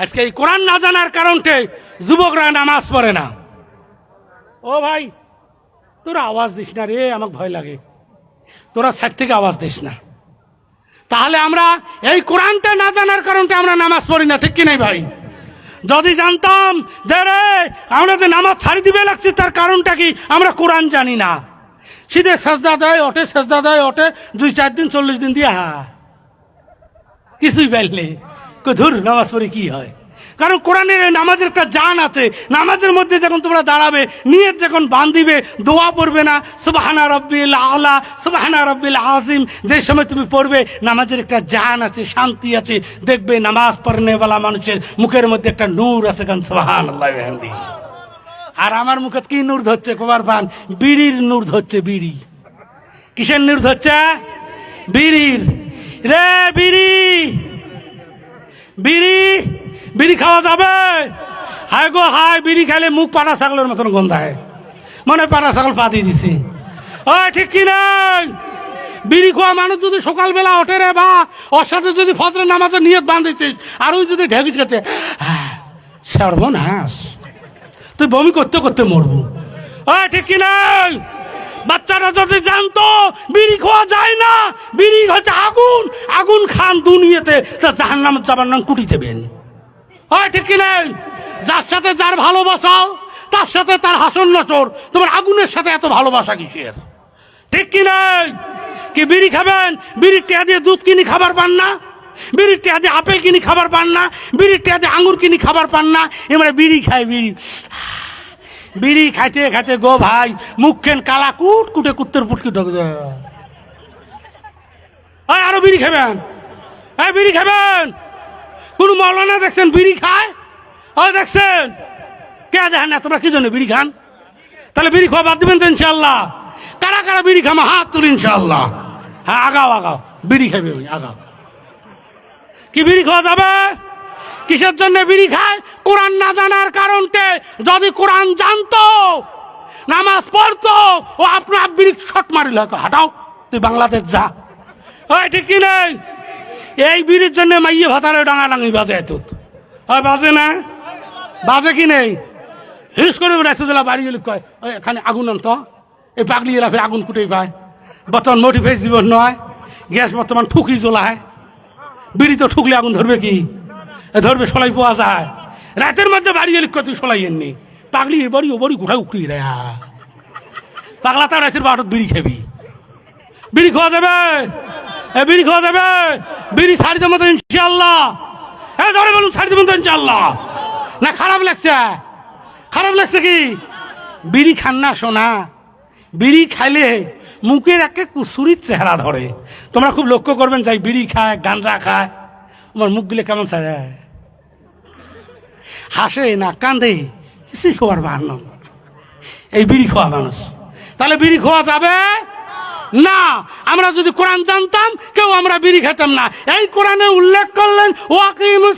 আজকে এই কোরআন না জানার কারণে যুবকরা নামাজ পড়ে না। ও ভাই, তোরা আওয়াজ দিস না রে, আমাকে ভয় লাগে। তোরা সাইড থেকে আওয়াজ দিস না। তাহলে আমরা এই কোরআনটা না জানার কারণে আমরা নামাজ পড়ি না, ঠিক কি নাই ভাই? যদি জানতাম যে রে, আমরা যে নামাজ ছাড়ি দিবে লাগছে, তার কারণটা কি? আমরা কোরআন জানি না। সিধে সেজদা দেয়, ওঠে, সেজদা দেয়, ওঠে, দুই চার দিন, চল্লিশ দিন দিয়ে হা। কিছুই পাইলে ধুর নামাজ পড়ে কি হয়? কারণ কোরআনের নামাজের একটা জান আছে। নামাজের মধ্যে যখন তোমরা দাঁড়াবে, নিয়ত যখন বান্ধিবে দোয়া পড়বে না, সুবাহানা রব্বিল আলা, সুবাহানা রব্বিল আজিম যে সময় তুমি পড়বে, নামাজের একটা জান আছে, শান্তি আছে। দেখবে নামাজ পড়নেওয়ালা মানুষের মুখের মধ্যে একটা নূর আছে, কারণ সুবাহান আল্লাহ আর আমার মুখে কি নূর ধরছে কবার পান বিড়ির নূর ধরছে, বিড়ি। কিসের নূর ধরছে? বিড়ির। রে বিড়ি! বিড়ি বিড়ি খাওয়া যাবে? হায় গো হায়, বিড়ি খাইলে মুখ পাটা ছাগলের মতন গন্ধায় মনে হয় পাটা ছাগল পা দিয়ে দিছে। ও ঠিক কি নাই? বিড়ি খাওয়া মানুষ যদি সকালবেলা ওঠে রে বা, ওর সাথে যদি ফজরের নামাজের নিয়ত বাঁধিছিস আর ওই যদি ঢেকিস গেছে সর্বনাশ। তুই বমি করতে করতে মরবো। ও ঠিক কি নাই? বাচ্চারা যদি জানতো, বিড়ি খাওয়া যায় না, বিড়ি হচ্ছে আগুন আগুন খান দুনিয়াতে, তা জাহান নাম যাবার নাম কুটি দেবেন। হয় ঠিক কি নাই? যার সাথে যার ভালোবাসাও তার সাথে তার হাসন নচর, তোমার আগুনের সাথে এত ভালোবাসা কিসের? ঠিক কি নাই? কি বিড়ি খাবেন? বিড়ির টেয়া দিয়ে দুধ কিনি খাবার পান না? বিড়ির টেয়া দিয়ে আপেল কিনি খাবার পান না? বিড়ির টেয়া দিয়ে আঙুর কিনি খাবার পান না? এবারে বিড়ি খায় বিড়ি। বিড়ি খাইতে খাইতে গো ভাই মুখ খেন কালা কুট কুটে কুত্তর পুটকি ঢোক আরও বিড়ি খাবেন? হ্যাঁ বিড়ি খাবেন? কোন মৌলানা দেখছেন বিড়ি খায়? দেখছেন? কে দেখেন না, তোমরা কি জন্য বিড়ি খান? তাহলে বিড়ি খাওয়া বাদ দিবেন তো ইনশাল্লাহ কারা কারা বিড়ি খামা হাত তুলি ইনশাল্লাহ হ্যাঁ আগাও আগাও। বিড়ি খাবে ওই আগাও। কি বিড়ি খাওয়া যাবে? কিসের জন্য বিড়ি খায়? কোরআন না জানার কারণতে যদি কোরআন জানতো, নামাজ পড়তো, ও আপনার বিড়ি শট মারিল হাঁটাও, তুই বাংলাদেশ যা। ওই ঠিক কি নেই? এই বিড়ির জন্য মাইয়ে ভাতারে ডাঙা ডাঙি বাজে এত ওই বাজে না? বাজে কি নেই? হিস করে দিলা বাড়ি গেলে কয় এখানে আগুন আনত। এই পাগলি এলা ফের আগুন কুটেই পায়। বর্তমান মোটিফাইস জীবন নয়, গ্যাস বর্তমান ঠুকি জ্বলায়। বিড়ি তো ঠুকলে আগুন ধরবে কি? ধরবে সলাই পাওয়া যায়। রাতের মধ্যে বাড়ি গেলে কত সলাই এননি পাগলি এ বড়ি, ও বড়ি কোথায় উঠি রে পাগলা তার রাতের বারোত বিড়ি খাবি। বিড়ি খাওয়া যাবে? বিড়ি খাওয়া যাবে? বিড়ি ছাড়ি দেবো তো ইনশাল্লাহ হ্যাঁ ধরে বলুন, ছাড়ি দেবেন তো ইনশাল্লাহ না, খারাপ লাগছে? খারাপ লাগছে কি? বিড়ি খান না শোনা বিড়ি খাইলে মুখের একে কুসুরির চেহারা ধরে। তোমরা খুব লক্ষ্য করবেন, যাই বিড়ি খায়, গাঁজা খায়। আমার মুখগুলো কেমন সাজে হাসে না, কান্দে, কিছুই খবর বাহান্ন এই বিড়ি খাওয়া মানুষ। তাহলে বিড়ি খাওয়া যাবে? না। আমরা যদি কোরআন জানতাম, কেউ আমরা বিড়ি খেতাম না। এই কোরআনে উল্লেখ করলেন ওয়াকিম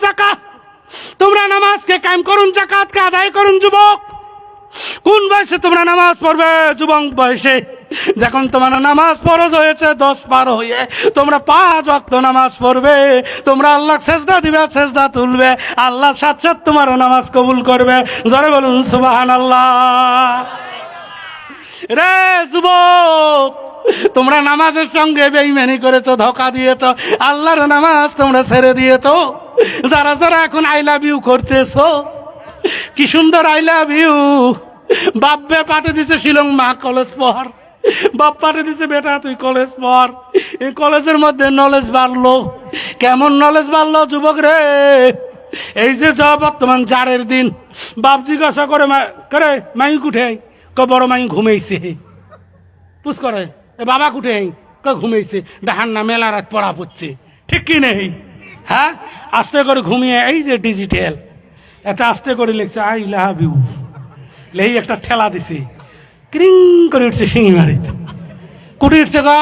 জাকাত তোমরা নামাজকে কায়েম করুন জাকাতকে আদায় করুন, যুবক। কোন বয়সে তোমরা নামাজ পড়বে, যুবক বয়সে? যখন তোমার নামাজ ফরজ হয়েছে, দশ পার হয়ে তোমরা পাঁচ ওয়াক্ত নামাজ পড়বে। তোমরা আল্লাহ সেজদা দিবে সেজদা তুলবে। আল্লাহ সাথ সাথ তোমার নামাজ কবুল করবে। জরে বলুন সুবাহান আল্লাহ রে যুবক, তোমরা নামাজের সঙ্গে বেইমানি করেছ, ধোকা দিয়েছ। আল্লাহর নামাজ তোমরা ছেড়ে দিয়েছ। যারা যারা এখন আই লাভ ইউ করতেছো, কি সুন্দর আই লাভ ইউ। বাপবে পাঠিয়ে দিছে শিলং মা কলেজ পড় বাপ পাঠে দিছে বেটা, তুই কলেজ পড়। এই কলেজের মধ্যে নলেজ বাড়লো। কেমন নলেজ বাড়লো, যুবক রে? এই যে যা বর্তমান জারের দিন। বাপ জিজ্ঞাসা করে করে মাই কুঠে ক বড় মাই ঘুমাইছে। পুষ করে, এ বাবা কুঠে ক ঘুমাইছে। ডাহার না মেলা রাত পড়া পড়ছে। ঠিক কি নেই? হ্যাঁ? আস্তে করে ঘুমিয়ে, এই যে ডিজিটাল এটা আস্তে করে লিখছে, আই লাভ ইউ। লেই একটা ঠেলা দিছে। ক্রিং করে উঠছে শিঙি মারিত কুটি উঠছে গা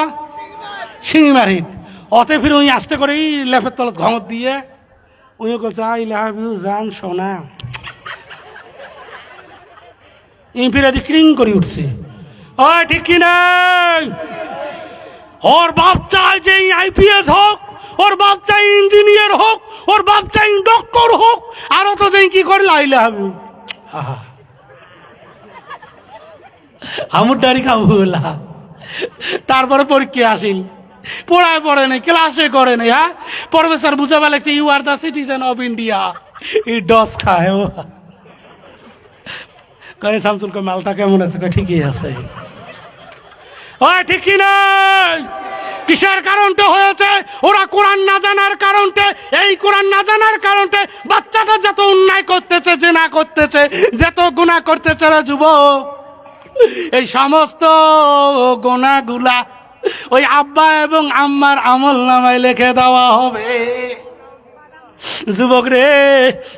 শিঙি মারিত অতে ফিরে ওই আস্তে করে এই লেপের তলত ঘমত দিয়ে উনি বলছে আই লাভ ইউ জান সোনা। ফিরে ক্রিং করে উঠছে। ও ঠিক কি নাই? ওর বাপ চায় যে আইপিএস হোক ওর বাপ চাই ইঞ্জিনিয়ার হোক ওর বাপ চাই ডক্টর হোক আর অত যাই কি করে লাইলে হবে আহা। আমুর ডারি খাব তারপরে পরীক্ষা আসিল। পড়ায় পড়ে নাই, ক্লাসে করে নাই হ্যাঁ? প্রফেসর বুঝাবা লাগছে you are the citizen of India ই ডস খায় ও। কয়ে, শামসুল কয়, মালটা কেমন আছে? কয়, ঠিকই আছে। ওই, ঠিকই নাই। কিসের কারণটা হয়েছে? ওরা কোরআন না জানার কারণতে এই কোরআন না জানার কারণতে বাচ্চাটা যত অন্যায় করতেছে, জেনা করতেছে, যত গুণা করতেছে যুবক। এই সমস্ত গোনাগুলা ওই আব্বা এবং আম্মার আমল নামায় লিখে দেওয়া হবে। যুবক রে,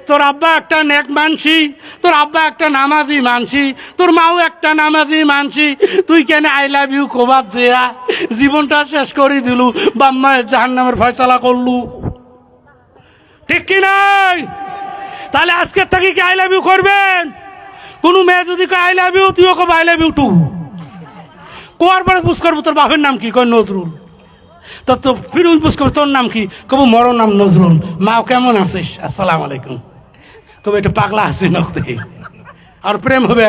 তোর আব্বা একটা নেক মানসি, তোর আব্বা একটা নামাজি মানসি, তোর মাও একটা নামাজি মানসি, তুই কেন আই লাভ ইউ কোবাদ যেয়া জীবনটা শেষ করে দিলু বাম্মায় জাহান নামের ফয়সলা করলু। ঠিক কি নাই? তাহলে আজকের থেকে কি আই লাভ ইউ করবেন? কোনো মেয়ে যদি আই লাভ ইউ তুইও কব আই লাভ ইউ টু কোয়ার পরে পুষ করব, তোর বাপের নাম কি? কয়, নজরুল। তোর তো ফিরুজ পুষ করব, তোর নাম কি? কব মর নাম নজরুল। মাও কেমন আছিস? আসসালাম আলাইকুম। কবে, একটু পাগলা আছিস নকতে আর প্রেম হবে?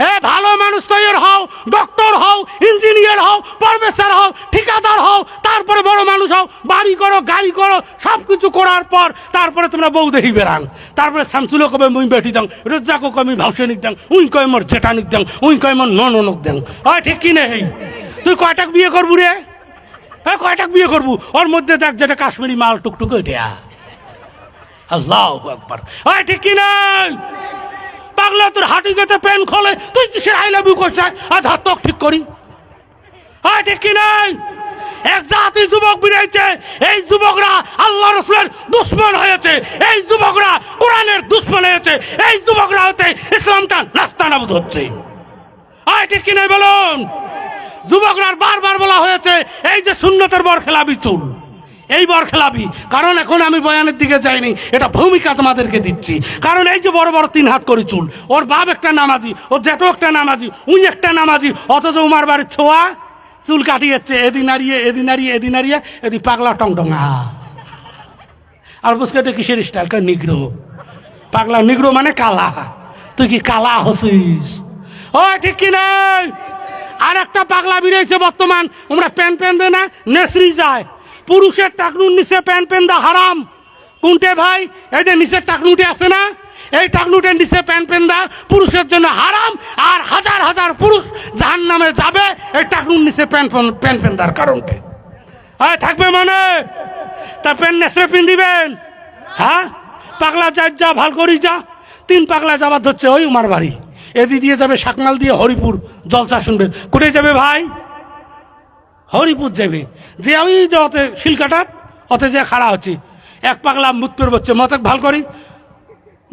এ, ভালো মানুষ তৈরি হও ডক্টর হও ইঞ্জিনিয়ার হও প্রফেসর হও, ঠিকাদার হও, তারপরে বড় মানুষ হও, বাড়ি করো, গাড়ি করো সব কিছু করার পর তারপরে তোমরা বউ দেখি বেড়ান। তারপরে শামসুলো কবে মুই বেটি দাং রোজাকো কমি ভাবসনিক দাং উই কয় মোর জেঠানিক দাং উই কয় মোর ননক দাং। হয় ঠিক কি নেই? তুই কয়টাক বিয়ে করবু রে? হ্যাঁ কয়টাক বিয়ে করবু? ওর মধ্যে দেখ যেটা কাশ্মীরি মাল টুকটুক এটা আল্লাহ একবার হয় ঠিক কি নাই? পাগলা তোর হাঁটি গেতে পেন খোলে। তুই কিসের আই লাভ ইউ করছিস? আর হাত তক ঠিক করি। হয় ঠিক কি নাই? এক জাতি যুবক বেরিয়েছে। এই যুবকরা আল্লাহ রসুলের দুশ্মন হয়েছে। এই যুবকরা কোরআনের দুশ্মন হয়েছে। এই যুবকরা হতে ইসলামটা নাস্তানাবুদ হচ্ছে। হয় ঠিক কি নাই বলুন? যুবকরা বারবার বলা হয়েছে, এই যে শূন্যতের বর খেলাবি চুল। এই বর খেলাবি। কারণ এখন আমি বয়ানের দিকে যাইনি, এটা ভূমিকা তোমাদেরকে দিচ্ছি। কারণ এই যে বড় বড় তিন হাত করে চুল, ওর বাপ একটা নামাজি, ওর জেঠো একটা নামাজি উনি একটা নামাজি, অথচ উমার বাড়ির ছোঁয়া চুল কাটিয়েছে এদিন নাড়িয়ে এদিন নাড়িয়ে এদিন নাড়িয়ে এদিন পাগলা টং টঙা আর বুঝকে এটা কিসের স্টাইল কার নিগ্রো? পাগলা নিগ্রো মানে কালা। তুই কি কালা হসিস? ও ঠিক কি নাই? আর একটা পাগলা বেরিয়েছে বর্তমান আমরা প্যান প্যান দে না, নেসরি যায়। পুরুষের টাকনুর নিচে প্যান প্যান দা হারাম। কোনটে ভাই? এই যে নিচের টাকনুটে আছে না? এই টাকনুটের নিচে প্যান প্যান দা পুরুষের জন্য হারাম, আর হাজার হাজার পুরুষ জাহান নামে যাবে এই টাকনুর নিচে প্যান প্যান প্যান দার কারণটে হ্যাঁ থাকবে মানে? তা প্যান নেসরে পিন দিবেন হ্যাঁ? পাগলা যা যা, ভালো করি যা। তিন পাগলা যাবার ধরছে ওই উমার বাড়ি। এদি দিয়ে যাবে শাকমাল দিয়ে হরিপুর। জলসা শুনবেন কোথায় যাবে ভাই? হরিপুর যাবে। যে আমি যে অতে শিলকাটাত অতে যে খাড়া হচ্ছে। এক পাগলা মুত পের বচ্ছে মতক ভালো করি।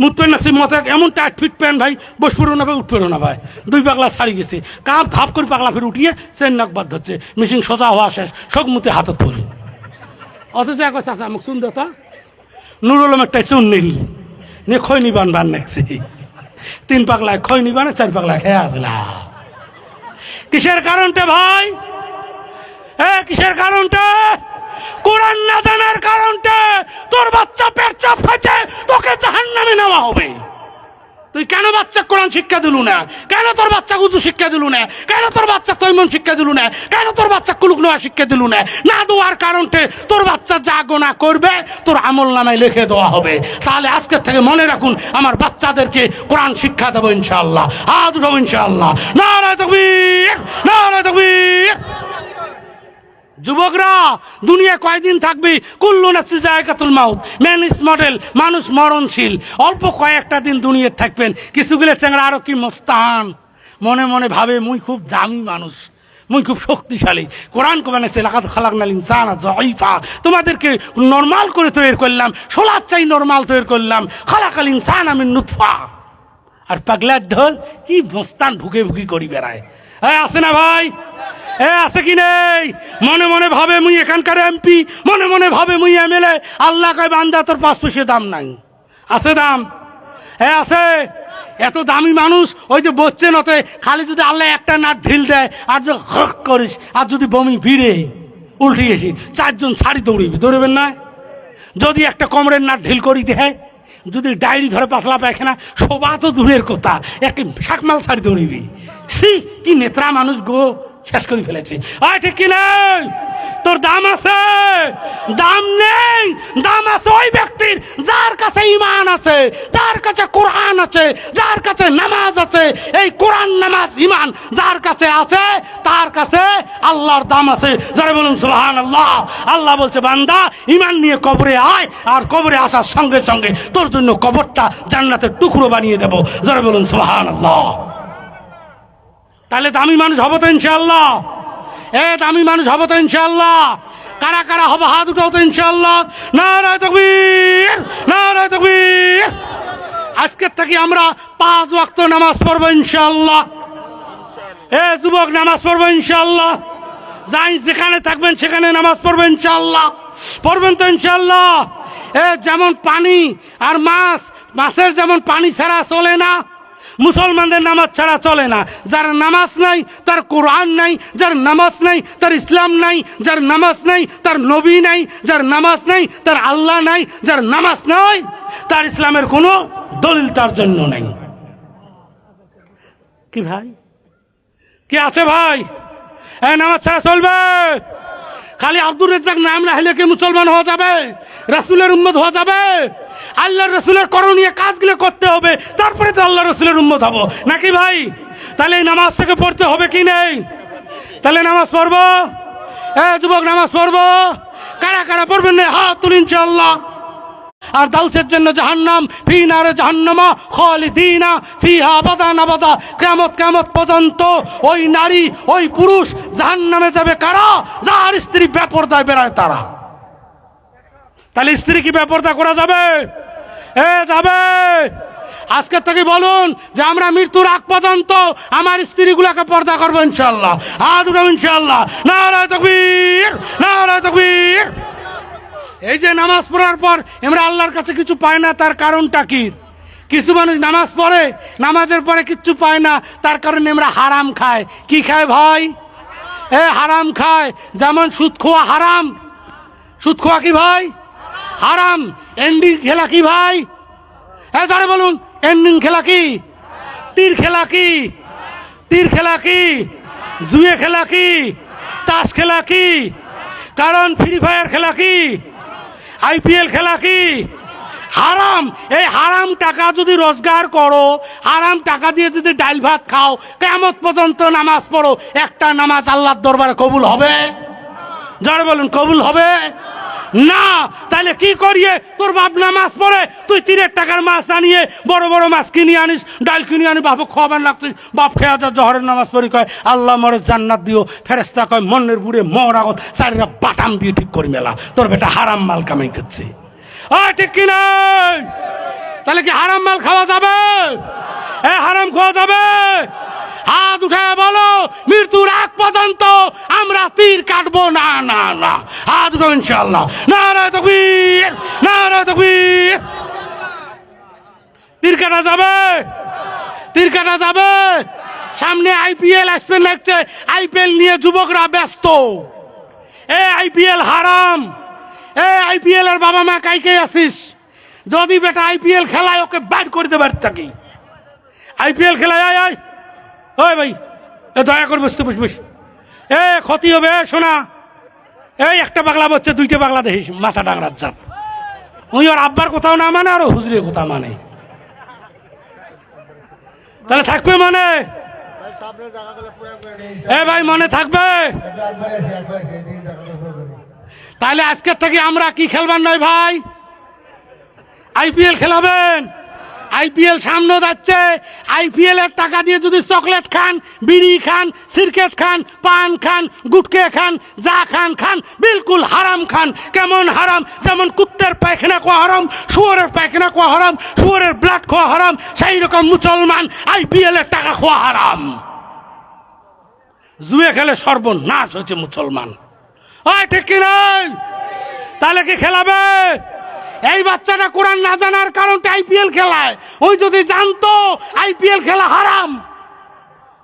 মুত পেন নাসি মতক এমন টাইট ফিট প্যান্ট ভাই, বস পড়ো না ভাই, উঠ পড়ো না ভাই। দুই পাগলা ছাড়ি গেছে। কাপ ধাপ করে পাগলা ফের উঠিয়ে চেন নাক বাদ ধরছে। মেশিন সোজা হওয়া শেষ, সব মুতে হাতত পড়ি। অথচ এক চাষা আমাকে শুন দাতা নুরুল একটা চুন নিল। নিয়ে খৈ নিবান বান নাকছি। তিন পাগলায় খৈ নিবানে, চার পাগলায় খেয়ে আসলা। কিসের কারণটা ভাই? কিসের কারণটা? কোরআন না জানার কারণটা তোর বাচ্চা পেট চাপ খাচ্ছে তোকে জাহান নামে নেওয়া হবে। তুই কেন বাচ্চা কোরআন শিক্ষা না? কেন তোর বাচ্চা শিক্ষা না? কেন তোর বাচ্চা তৈমন শিক্ষা না? কেন তোর বাচ্চা কুলুক শিক্ষা না? না দেওয়ার কারণতে তোর বাচ্চা যা গোনা করবে, তোর আমল নামায় লিখে দেওয়া হবে। তাহলে আজকের থেকে মনে রাখুন, আমার বাচ্চাদেরকে কোরআন শিক্ষা দেবো ইনশাআল্লাহ। হাত উঠাবো ইনশাআল্লাহ। না রায় তকবীর না রায় তকবীর। যুবকরা দুনিয়া কয়দিন থাকবি? কুল্লু নাফসি জায়গাতুল মাউত। ম্যান ইস মডেল মানুষ মরণশীল। অল্প কয়েকটা দিন দুনিয়ায় থাকবেন। কিছুগুলো চেংড়া আরও কি মস্তান। মনে মনে ভাবে, মুই খুব দামি মানুষ। মুই খুব শক্তিশালী। কোরআন কোরআনে লাগাত খালাক নাল ইনসান জয়ফা তোমাদেরকে নর্মাল করে তৈরি করলাম। সোলার চাই নর্মাল তৈরি করলাম। খালাকাল ইনসান আমি নুৎফা আর পাগলার ঢোল কি বস্তান ভুকে ভুকি করি বেড়ায়। হ্যাঁ আছে না ভাই? এ, আছে কি নেই? মনে মনে ভাবে মুই এখানকার এমপি মনে মনে ভাবে মুই এমএলএ আল্লাহ কয়, বান্দা, তোর পাঁচ পয়সা দাম নাই। আছে দাম? হ্যাঁ আছে? এত দামি মানুষ, ওই যে বসছেন ওতে খালি যদি আল্লাহ একটা নাট ঢিল দেয়, আর যদি হক করিস, আর যদি বমি ভিড়ে, উল্টে গেছি, চারজন শাড়ি দৌড়িবি, দৌড়বেন না? যদি একটা কমরের নাট ঢিল করি দেয় যদি ডায়েরি ধরে পাতলা পায়খানা, শোভা তো দূরের কথা, এক শাকমাল শাড়ি দৌড়িবি। সি কি নেত্রা মানুষ গো। শেষ করে ফেলেছে। আয়, ঠিক কি নেই? তোর দাম আছে? দাম নেই? দাম আছে ওই ব্যক্তির, যার কাছে ইমান আছে, যার কাছে কোরআন আছে, যার কাছে নামাজ আছে। এই কোরআন, নামাজ ইমান যার কাছে আছে, তার কাছে আল্লাহর দাম আছে। যারা বলুন সুবহান আল্লাহ আল্লাহ বলছে, বান্দা ইমান নিয়ে কবরে আয়, আর কবরে আসার সঙ্গে সঙ্গে তোর জন্য কবরটা জান্নাতের টুকরো বানিয়ে দেবো। যারা বলুন সুবহান আল্লাহ তাহলে দামি মানুষ হব তো ইনশাল্লাহ এ, দামি মানুষ হব তো ইনশাল্লাহ কারা কারা হব, হাত উঠাও তো ইনশাল্লাহ না রায় তকবীর না রায় তকবীর। আজকের থেকে আমরা পাঁচ ওয়াক্ত নামাজ পড়ব ইনশাল্লাহ এ, যুবক, নামাজ পড়ব ইনশাল্লাহ যাই যেখানে থাকবেন সেখানে নামাজ পড়ব ইনশাল্লাহ পড়বেন তো ইনশাল্লাহ এ, যেমন পানি আর মাছ, মাছের যেমন পানি ছাড়া চলে না মুসলমানদের নামাজ ছাড়া চলে না। যার নামাজ নাই, তার কোরআন নাই, যার নামাজ নাই, তার ইসলাম নাই, যার নামাজ নাই, তার নবী নাই, যার নামাজ নাই, তার আল্লাহ নাই, যার নামাজ নাই, তার ইসলামের কোনো দলিল তার জন্য নাই। কি ভাই? কি আছে ভাই? হ্যাঁ নামাজ ছাড়া চলবে। খালি আব্দুর রেজাক নাম রাখলে কি মুসলমান হওয়া যাবে? রাসুলের উম্মত হওয়া যাবে? আল্লাহ রসুলের করণীয় কাজগুলো করতে হবে, তারপরে তো আল্লাহ রসুলের উম্মত হব। নাকি ভাই? তাহলে এই নামাজ থেকে পড়তে হবে কি নেই? তাহলে নামাজ পড়ব? হ্যাঁ যুবক, নামাজ পড়ব? কারা কারা পড়বেন না? হাত তুল ইনশাল্লাহ আর দাউসের জন্য জাহান্নাম, ফি নারে জাহান্নামা, খালিদিনা, ফিহা আবাদা। কিয়ামত কিয়ামত পর্যন্ত ওই নারী, ওই পুরুষ জাহান্নামে যাবে কারা? যার স্ত্রী বেপরদায় বেড়ায় তারা। তাহলে স্ত্রী কি বেপরদা করা যাবে? এ, যাবে। আজকে থেকে বলুন যে আমরা মৃত্যুর আগ পর্যন্ত আমার স্ত্রীগুলোকে পর্দা করব ইনশাল্লাহ হাত ইনশাল্লাহ নারায় তকবীর তকবীর এই যে নামাজ পড়ার পর আমরা আল্লাহর কাছে কিছু পাই না, তার কারণটা কি? কিছু মানুষ নামাজ পড়ে, নামাজের পরে কিচ্ছু পায় না, তার কারণে আমরা হারাম খায় কি খায় ভাই? এ, হারাম খায়। যেমন সুদ খোয়া হারাম। সুদ খোয়া কি ভাই? হারাম। এন্ডিং খেলা কি ভাই? হ্যাঁ তারা বলুন এন্ডিং খেলা কি? তীর খেলা কি? তীর খেলা কি? জুয়ে খেলা কি? তাস খেলা কি? কারণ ফ্রি ফায়ার খেলা কি? আইপিএল খেলা কি? হারাম। এই হারাম টাকা যদি রোজগার করো, হারাম টাকা দিয়ে যদি ডাল ভাত খাও কেমন পর্যন্ত নামাজ পড়ো, একটা নামাজ আল্লাহর দরবারে কবুল হবে? যারা বলুন, কবুল হবে? না তাহলে কি করিয়ে? তোর বাপ নামাজ পড়ে, তুই তিনের টাকার মাছ আনিয়ে বড় বড় মাছ কিনে আনিস, ডাল কিনে আনি বাপু খাবার লাগতুই বাপ খেয়ে যা জহরের নামাজ পড়ি কয়, আল্লাহ মরে জান্নাত দিও ফেরেস্তা কয় মনের বুড়ে মর আগত, চারিরা বাটাম দিয়ে ঠিক করি মেলা, তোর বেটা হারাম মাল কামাই করছে। ও ঠিক কি নাই? তাহলে কি হারাম মাল খাওয়া যাবে? এ, হারাম খাওয়া যাবে? হাত উঠে বলো, মৃত্যুর আগ পর্যন্ত আমরা তীর কাটবো। না না না। হাত উঠো ইনশাল্লাহ না না তকবীর না না তকবীর। তীর কাটা যাবে? তীর কাটা যাবে? সামনে আইপিএল আসবে লাগছে আইপিএল নিয়ে যুবকরা ব্যস্ত। এ আইপিএল হারাম। এ আইপিএল এর বাবা মা কাইকে আসিস? যদি বেটা আইপিএল খেলায় ওকে ব্যাট করে দেবার থাকি। আইপিএল খেলায় আয় আয়। ওই ভাই দয়া করে বসতে, বস বস। এ ক্ষতি হবে শোনা এই একটা বাংলা বলছে, দুইটা বাংলা দেখিস, মাথা ডাংরার জাত। ওই ওর আব্বার কোথাও না মানে আর ও হুজুরের কথা মানে। তাহলে থাকবে মনে? এ ভাই, মনে থাকবে? তাহলে আজকের থেকে আমরা কি খেলবার নয় ভাই? আইপিএল খেলাবেন? আইপিএল সামনে যাচ্ছে। আইপিএল এর টাকা দিয়ে যদি চকলেট খান, বিড়ি খান সিরকেট খান, পান খান, গুটকে খান, যা খান খান, বিলকুল হারাম খান। কেমন হারাম? যেমন কুত্তের পায়খানা কোয়া হারাম, শুয়ারের পায়খানা কোয়া হারাম, শুয়ারের ব্লাড খোয়া হারাম, সেই রকম মুসলমান আইপিএল এর টাকা খোয়া হারাম। জুয়ে খেলে সর্বনাশ হয়েছে মুসলমান। ঠিক কি নাই? তাহলে কি খেলাবে? এই বাচ্চাটা কোরআন না জানার কারণটা আইপিএল খেলায়। ওই যদি জানতো, আইপিএল খেলা হারাম।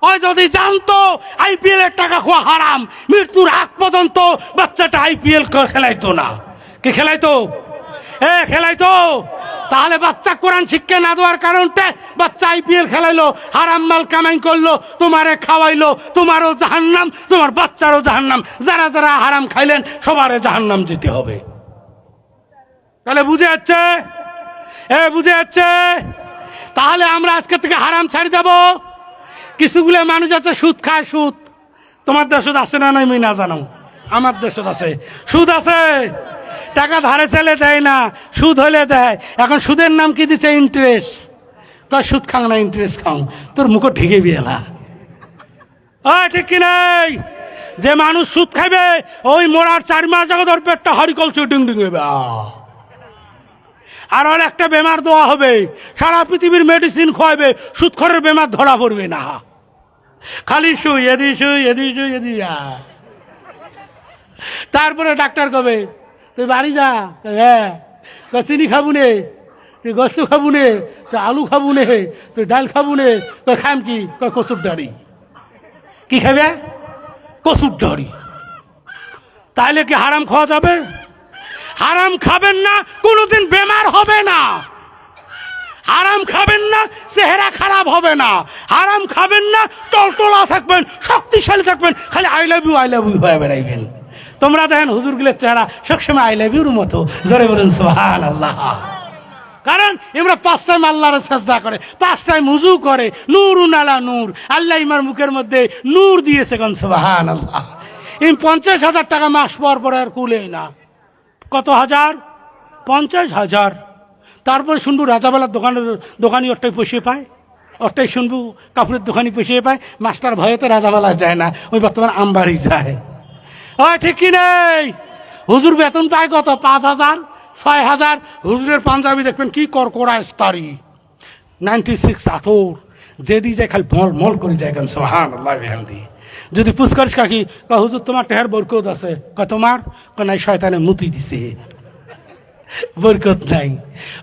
ওই যদি জানতো আইপিএল এর টাকা খোয়া হারাম। মৃত্যুর আগ পর্যন্ত বাচ্চাটা আইপিএল খেলাইতো না। কে খেলাইতো? এ, খেলাইতো? তাহলে বাচ্চা কোরআন শিক্ষা না দেওয়ার কারণতে বাচ্চা আইপিএল খেলাইলো, হারাম মাল কামাই করল, তোমারে খাওয়াইলো, তোমারও জাহান্নাম, তোমার বাচ্চারও জাহান্নাম। যারা যারা হারাম খাইলেন, সবারে জাহান্নাম যেতে হবে। তাহলে বুঝে যাচ্ছে? এ, বুঝে যাচ্ছে? তাহলে আমরা আজকে থেকে হারাম ছাড়ি দেব। কিছুগুলো মানুষ আছে, সুদ খায়, সুদ। তোমার দেশত আছে না নাই আমি না জানো আমার দেশত আছে। সুদ আছে। টাকা ধারে চালে দেয় না, সুদ হলে দেয়। এখন সুদের নাম কি দিচ্ছে ইন্টারেস্ট কয়, সুদ খাও না ইন্টারেস্ট খাও। তোর মুখ ঢেকে বিয়েলা। ও ঠিক কি নাই? যে মানুষ সুদ খাইবে, ওই মোড়ার চার মাস আগে ধর পেটটা হরিকল ডিং ডিং আর একটা বেমার দেওয়া হবে। সারা পৃথিবীর মেডিসিন খোয়াবে সুৎখরের বেমার ধরা পড়বে না। খালি শুই এদি শুই এদি শুই এদি যা তারপরে ডাক্তার কবে? তুই বাড়ি যা। হ্যাঁ। চিনি খাবু নে। তুই গোস্ত খাবু নে। তুই আলু খাবু নে। তুই ডাল খাবু নে। তুই খাম কি? কই কচুর ডাড়ি। কি খাবে? কচুর ডাড়ি। তাইলে কি হারাম খাওয়া যাবে? হারাম খাবেন না, কোনোদিন বেমার হবে না। হারাম খাবেন না, চেহারা খারাপ হবে না। হারাম খাবেন না, টলটলা থাকবেন, শক্তিশালী থাকবেন, খালি I love you I love you হয়ে বেড়াইবেন। তোমরা দেখেন হুজুর হুজুরগুলোর চেহারা সবসময় আই লাভ ইউর মতো। জোরে বলুন সোহান আল্লাহ কারণ এমরা পাঁচ টাইম আল্লাহর চেষ্টা করে, পাঁচ টাইম উজু করে নূর উনালা নূর। আল্লাহ ইমার মুখের মধ্যে নূর দিয়েছে কোন সোহান আল্লাহ এই পঞ্চাশ হাজার টাকা মাস পর পর আর কুলেই না। কত হাজার? পঞ্চাশ হাজার। তারপরে শুনব রাজাবেলার দোকানের দোকানি ওরটাই পুষিয়ে পায়। ওরটাই শুনব কাপড়ের দোকানি পুষিয়ে পায়। মাস্টার ভয়ে তো রাজাবেলা যায় না, ওই বর্তমান আমবাড়ি যায়। ও ঠিক কি নেই? হুজুর বেতন পায় কত? পাঁচ হাজার, ছয় হাজার। হুজুরের পাঞ্জাবি দেখবেন কি করকোড়া স্টারি নাইনটি সিক্স আথর যেদি যায় খালি মল মল করে যায় কেন? সোহান আল্লাহ যদি পুষ্করিস কাকি হুজুর, তোমার টেহার বরকত আছে। তোমার? ক শয়তানে মুতি দিছে। বরকত নাই।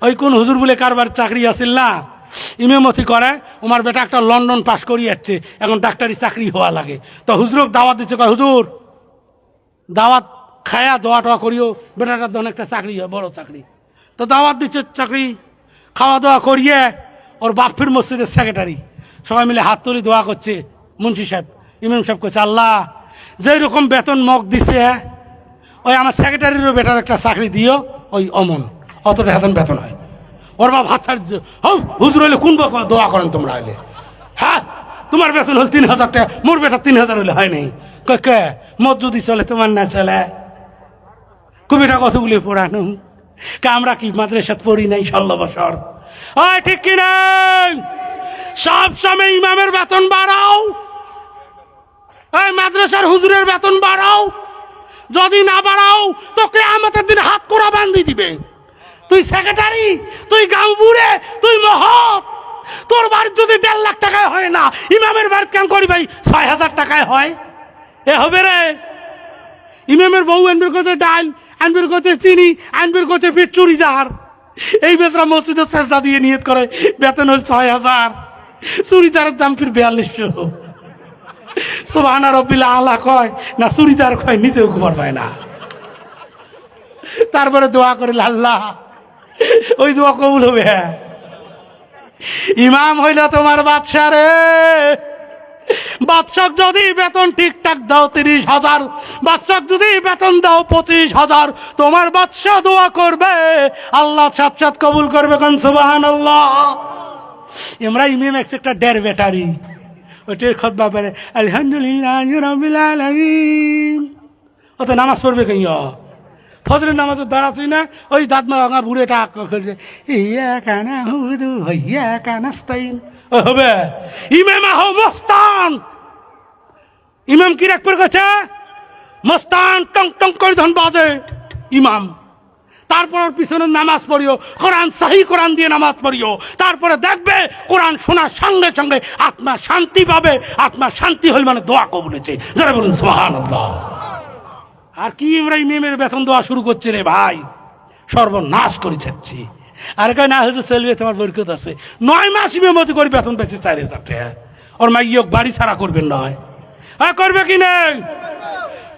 ওই কোন হুজুর বলে কারবার চাকরি আছিল না। ইমেমতি করে আমার বেটা একটা লন্ডন পাস করি যাচ্ছে এখন ডাক্তারি চাকরি হওয়া লাগে। তো হুজুরক দাওয়াত দিচ্ছে কয়, হুজুর, দাওয়াত খায়া দোয়া টোয়া করিও, বেটাটার ধরনের একটা চাকরি হয়, বড় চাকরি। তো দাওয়াত দিচ্ছে চাকরি, খাওয়া দাওয়া করিয়ে, ওর বাপফির মসজিদের সেক্রেটারি সবাই মিলে হাত তুলি দোয়া করছে, মুন্সি সাহেব। ইমাম সাহেব করছে আল্লাহ যেই রকম বেতন মগ দিছে, ওই আমার সেক্রেটারিরও বেটার একটা চাকরি দিও, ওই অমন অতটা হাতন বেতন হয়। ওর বাপ হাত ছাড় হুজুর হইলে কোন দোয়া করেন তোমরা হইলে? হ্যাঁ তোমার বেতন হল তিন হাজার টাকা, মোর বেটা তিন হাজার হইলে হয় নাই। কে? মদ যদি চলে, তোমার না চলে? কবিটা কতগুলি পড়ানো। কে, আমরা কি মাদ্রাসাত পড়ি নাই ষোলো বছর? ঠিক কি নাই? সব সময় ইমামের বেতন বাড়াও এই মাদ্রাসার হুজুরের বেতন বাড়াও। যদি না বাড়াও তোকে আমাদের দিন হাত করা বান্ধি দিবে। তুই সেক্রেটারি, তুই গাঁবুড়ে তুই মহৎ। তোর বাড়ির যদি দেড় লাখ টাকায় হয় না, ইমামের বাড়িতে কেন করি ভাই? ছয় হাজার টাকায় হয়। এ হবে রে। ইমামের বউ আনবির করতে ডাল আনবির করতে চিনি আনবির করতে পেট চুরিদার। এই বেচরা মসজিদের চেষ্টা দিয়ে নিয়ত করে, বেতন হল ছয় হাজার। চুরিদারের দাম ফির বিয়াল্লিশশো রবিল আলা কয়, না চুরিদার কয়, নিজেও পায় না। তারপরে দোয়া করে আল্লাহ ওই দোয়া কবুল হবে হ্যাঁ। ইমাম হইল তোমার বাদশা রে। বাদশাক যদি বেতন ঠিকঠাক দাও তিরিশ হাজার বাদশাক যদি বেতন দাও পঁচিশ হাজার, তোমার বাদশা দোয়া করবে, আল্লাহ সাত কবুল করবে কোন সুবাহান আল্লাহ আমরা ইমিম একটা ডের ব্যাটারি। ওইটাই খতবা পারে আলহামদুলিল্লাহ রবিল আলামিন। ও তো নামাজ পড়বে কইয়া ফজরের নামাজ দাঁড়াতুই না, ওই দাদমা ভাঙা বুড়েটা করছে ইয়া কানা হুদু ইয়া কানাস্তাইন হবে, ইমাম আহ মস্তান। ইমাম কি রাখবে গেছে মস্তান টং টং করে ধন বাজে। ইমাম। তারপর ওর পিছনে নামাজ পড়িও। কোরআন সাহি কোরআন দিয়ে নামাজ পড়িও। তারপরে দেখবে কোরআন শোনার সঙ্গে সঙ্গে আত্মা শান্তি পাবে। আত্মা শান্তি হল মানে দোয়া কবুলেছে যারা বলুন সোহান আর কি ইব্রাহিম মেমের বেতন দেওয়া শুরু করছে রে ভাই? সর্বনাশ করে যাচ্ছি। আর কয়, না হয়েছে চলবে তোমার বরকত আছে। নয় মাস মেমতি করে বেতন পেয়েছে চার টাকা। ওর মাইয়ক বাড়ি ছাড়া করবেন নয়। হ্যাঁ করবে কি নেই?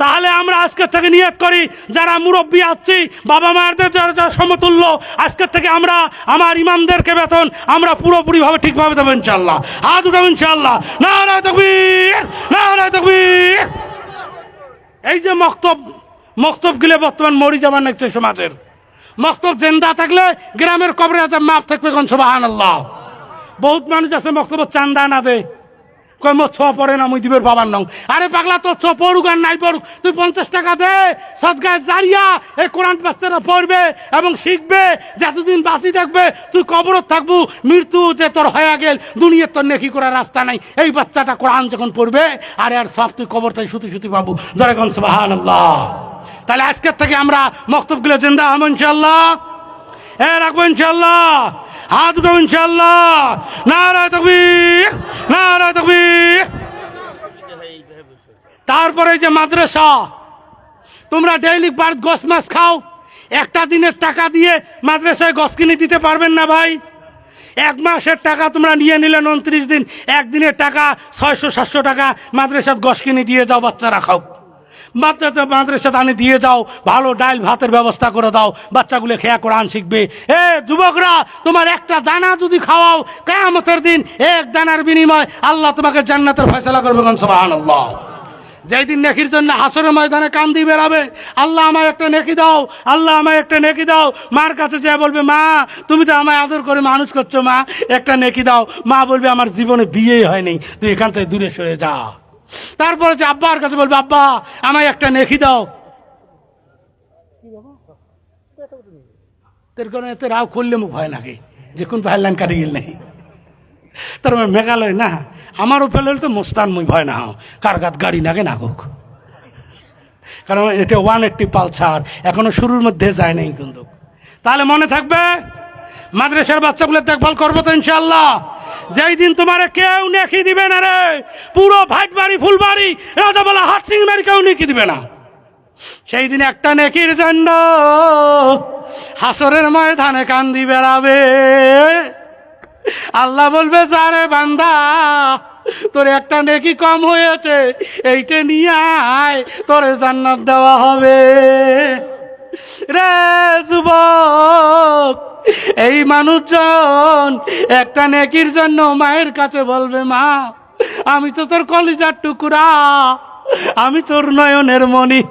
তাহলে আমরা আজকের থেকে নিয়ত করি, যারা মুরব্বী আছি, বাবা মায়েরদের যারা যারা সমতুল্য আজকের থেকে আমরা আমার ইমামদেরকে বেতন আমরা পুরোপুরিভাবে ঠিকভাবে দেবো ইনশাল্লাহ হাত উঠাবো ইনশাল্লাহ না না তকবীর না না তকবীর। এই যে মক্তব মক্তব গেলে বর্তমান মরি যাবার নাকছে সমাজের। মক্তব জেন্দা থাকলে গ্রামের কবরে আছে মাপ থাকবে কোন সবাহান আল্লাহ বহুত মানুষ আছে মক্তব চান্দা না দে কই মোর ছ পড়ে না মুই দিবের বাবার নং। আরে পাগলা, তোর ছ পড়ুক আর নাই পড়ুক, তুই পঞ্চাশ টাকা দে সদগায় জারিয়া এই কোরআন বাচ্চারা পড়বে এবং শিখবে, যতদিন বাঁচি থাকবে, তুই কবরত থাকব, মৃত্যু যে তোর হয়ে গেল, দুনিয়ার তোর নেকি করার রাস্তা নাই। এই বাচ্চাটা কোরআন যখন পড়বে, আরে আর সব তুই কবর তাই সুতি সুতি পাবো। জয় গন সুবাহান তাহলে আজকের থেকে আমরা মক্তবগুলো জিন্দা হব ইনশাল্লাহ এ রাখব ইনশাল্লাহ হাত উঠাবো ইনশাল্লাহ নারায় নারায় তকবীর। তারপরে যে মাদ্রাসা, তোমরা ডেইলি বার গছ মাছ খাও। একটা দিনের টাকা দিয়ে মাদ্রাসায় গছ কিনে দিতে পারবেন না ভাই। এক মাসের টাকা তোমরা নিয়ে নিলেন উনত্রিশ দিন। একদিনের টাকা ছয়শো, সাতশো টাকা মাদ্রাসাত গছ কিনে দিয়ে যাও, বাচ্চারা খাও। বাচ্চাদের মাদ্রাসাত আনি দিয়ে যাও, ভালো ডাল ভাতের ব্যবস্থা করে দাও, বাচ্চাগুলো খেয়া কোরআন শিখবে। এ যুবকরা, তোমার একটা দানা যদি খাওয়াও, কেয়ামতের দিন এক দানার বিনিময় আল্লাহ তোমাকে জান্নাতের ফয়সলা করবে সুবহানাল্লাহ। যেই নেকির জন্য হাসরের ময়দানে কান্দি বেরাবে আল্লাহ আমায় একটা নেকি দাও, আল্লাহ আমায় একটা নেকি দাও। মার কাছে যা বলবে, মা, তুমি তো আমায় আদর করে মানুষ করছ, মা, একটা নেকি দাও। মা বলবে, আমার জীবনে বিয়ে হয়নি, তুই এখান থেকে দূরে সরে যা। তারপরে যে আব্বার কাছে বলবে, আব্বা, আমায় একটা নেকি দাও। রাও করলে মুখ ভয় নাকি? যে কোন কাটি গেল তার মানে মেঘালয় না? তো মোস্তান মুই ভয় না হও। কার গাত গাড়ি নাগে নাগুক কারণ এটা ওয়ান এইট্টি পালসার, এখনও শুরুর মধ্যে যায় নাই কিন্তু। তাহলে মনে থাকবে, মাদ্রাসার বাচ্চাগুলো দেখভাল করব তো ইনশাল্লাহ যেই দিন তোমার কেউ নেখি দিবে না রে, পুরো ভাইট বাড়ি ফুলবাড়ি রাজা বলা হাট সিং বাড়ি কেউ নেকি দিবে না। সেই দিন একটা নেকির জন্য হাসরের ময়দানে কান্দি বেড়াবে। আল্লাহ বলবে, যারে বান্দা, তোর একটা নেকি কম হয়েছে, এইটা নিয়ে আয়, তোরে জান্নাত দেওয়া হবে। রে যুবক, এই মানুষজন একটা নেকির জন্য মায়ের কাছে বলবে, মা, আমি তো তোর কলিজার টুকুরা, আমি তোর নয়নের মনি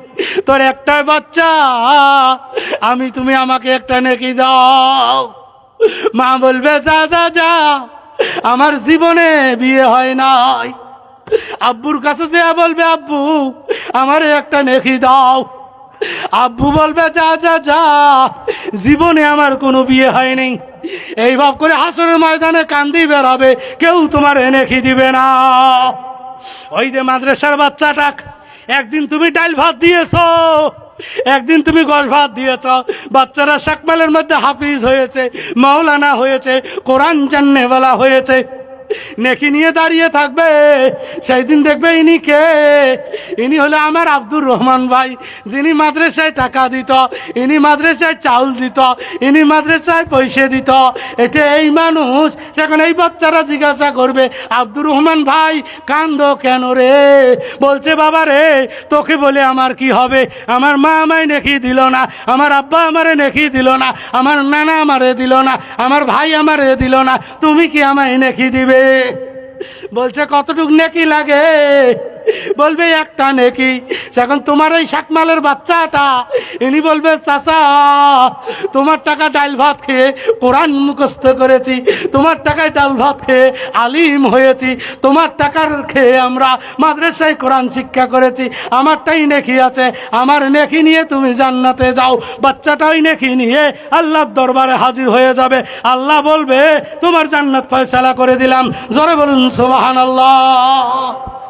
তোর একটাই বাচ্চা, আমি, তুমি আমাকে একটা নেকি দাও। মা বলবে, যা যা যা, আমার জীবনে বিয়ে হয় নাই। আব্বুর কাছে যে বলবে, আব্বু, আমার একটা নেকি দাও। আব্বু বলবে, যা যা যা। জীবনে আমার কোনো বিয়ে হয়নি। এই ভাব করে হাসরের ময়দানে কান্দি বেরোবে কেউ তোমার এনে এনেখি দিবে না। ওই যে মাদ্রাসার বাচ্চাটাক একদিন তুমি ডাল ভাত দিয়েছ, একদিন তুমি গস ভাত দিয়েছ। বাচ্চারা শাকমালের মধ্যে হাফিজ হয়েছে, মাওলানা হয়েছে, কোরআন জান্নেওয়ালা হয়েছে। নেকি নিয়ে দাঁড়িয়ে থাকবে। সেই দিন দেখবে ইনি কে? ইনি হলে আমার আব্দুর রহমান ভাই, যিনি মাদ্রাসায় টাকা দিত, ইনি মাদ্রাসায় চাউল দিত, ইনি মাদ্রাসায় পয়সা দিত। এটা এই মানুষ, সেখানে এই বাচ্চারা জিজ্ঞাসা করবে, আব্দুর রহমান ভাই, কান্দ কেন রে? বলছে, বাবা রে, তোকে বলে আমার কি হবে? আমার মা আমায় নেকি দিল না, আমার আব্বা আমারে নেকি দিল না, আমার নানা আমারে দিল না, আমার ভাই আমারে দিল না, তুমি কি আমায় নেকি দিবে? বলছে কতটুক নাকি লাগে? বলবে একটা নেকি? এখন তোমার এই শাকমালের বাচ্চাটা, ইনি বলবে, চাচা, তোমার টাকা ডাল ভাত খেয়ে কোরআন মুখস্থ করেছি, তোমার টাকায় ডাল ভাত খেয়ে আলিম হয়েছি, তোমার টাকার খেয়ে আমরা মাদ্রাসায় কোরআন শিক্ষা করেছি, আমারটাই নেকি আছে, আমার নেকি নিয়ে তুমি জান্নাতে যাও, বাচ্চাটাই নেকি নিয়ে আল্লাহর দরবারে হাজির হয়ে যাবে। আল্লাহ বলবে, তোমার জান্নাত ফয়সালা করে দিলাম। জোরে বলুন সোবাহান আল্লাহ